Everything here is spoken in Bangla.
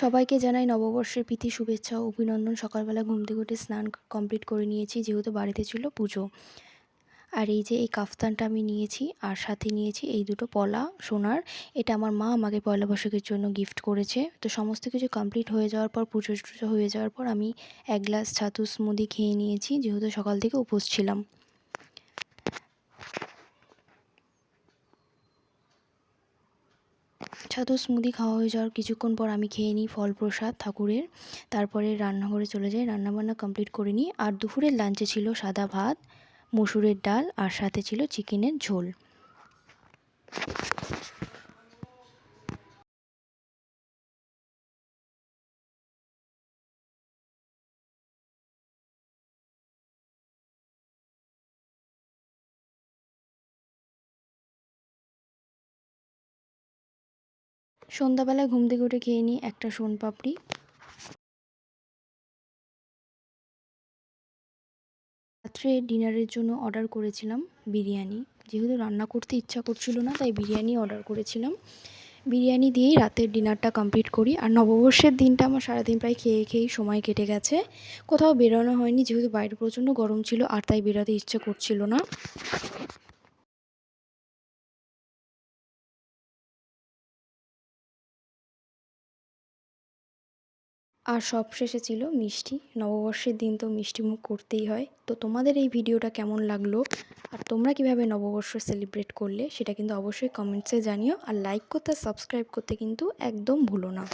সবাইকে জানাই নববর্ষের প্রীতি, শুভেচ্ছা ও অভিনন্দন। সকালবেলা ঘুম থেকে উঠে স্নান কমপ্লিট করে নিয়েছি, যেহেতু বাড়িতে ছিল পুজো। আর এই যে এই কাফতানটা আমি নিয়েছি, আর সাথে নিয়েছি এই দুটো পলা সোনার। এটা আমার মা আমাকে পয়লা বৈশাখের জন্য গিফট করেছে। তো সমস্ত কিছু কমপ্লিট হয়ে যাওয়ার পর, পুজো টুজো হয়ে যাওয়ার পর আমি এক গ্লাস ছাতু স্মুদি খেয়ে নিয়েছি, যেহেতু সকাল থেকে উপোস ছিলাম। ছাতু স্মুদি খাওয়া হয়ে যাওয়ার কিছুক্ষণ পর আমি খেয়ে নিই ফল প্রসাদ ঠাকুরের। তারপরে রান্নাঘরে চলে যাই, রান্নাবান্না কমপ্লিট করে নিই। আর দুপুরের লাঞ্চে ছিল সাদা ভাত, মসুরের ডাল, আর সাথে ছিল চিকেনের ঝোল। সন্ধ্যাবেলায় ঘুম থেকে উঠে খেয়ে নিই একটা সোনপাপড়ি রাত্রে ডিনারের জন্য অর্ডার করেছিলাম বিরিয়ানি। যেহেতু রান্না করতে ইচ্ছা করছিল না, তাই বিরিয়ানি অর্ডার করেছিলাম। বিরিয়ানি দিয়েই রাতের ডিনারটা কমপ্লিট করি। আর নববর্ষের দিনটা আমার সারাদিন প্রায় খেয়ে খেয়েই সময় কেটে গেছে। কোথাও বেরোনো হয়নি, যেহেতু বাইরে প্রচণ্ড গরম ছিল, আর তাই বেরোতে ইচ্ছে করছিল না। আর সবশেষে ছিল মিষ্টি। নববর্ষের দিন তো মিষ্টি মুখ করতেই হয়। তো তোমাদের এই ভিডিওটা কেমন লাগল? আর তোমরা কীভাবে নববর্ষ সেলিব্রেট করলে? সেটা কিন্তু অবশ্যই কমেন্টসে জানিও। আর লাইক করতে সাবস্ক্রাইব করতে কিন্তু একদম ভুলো না।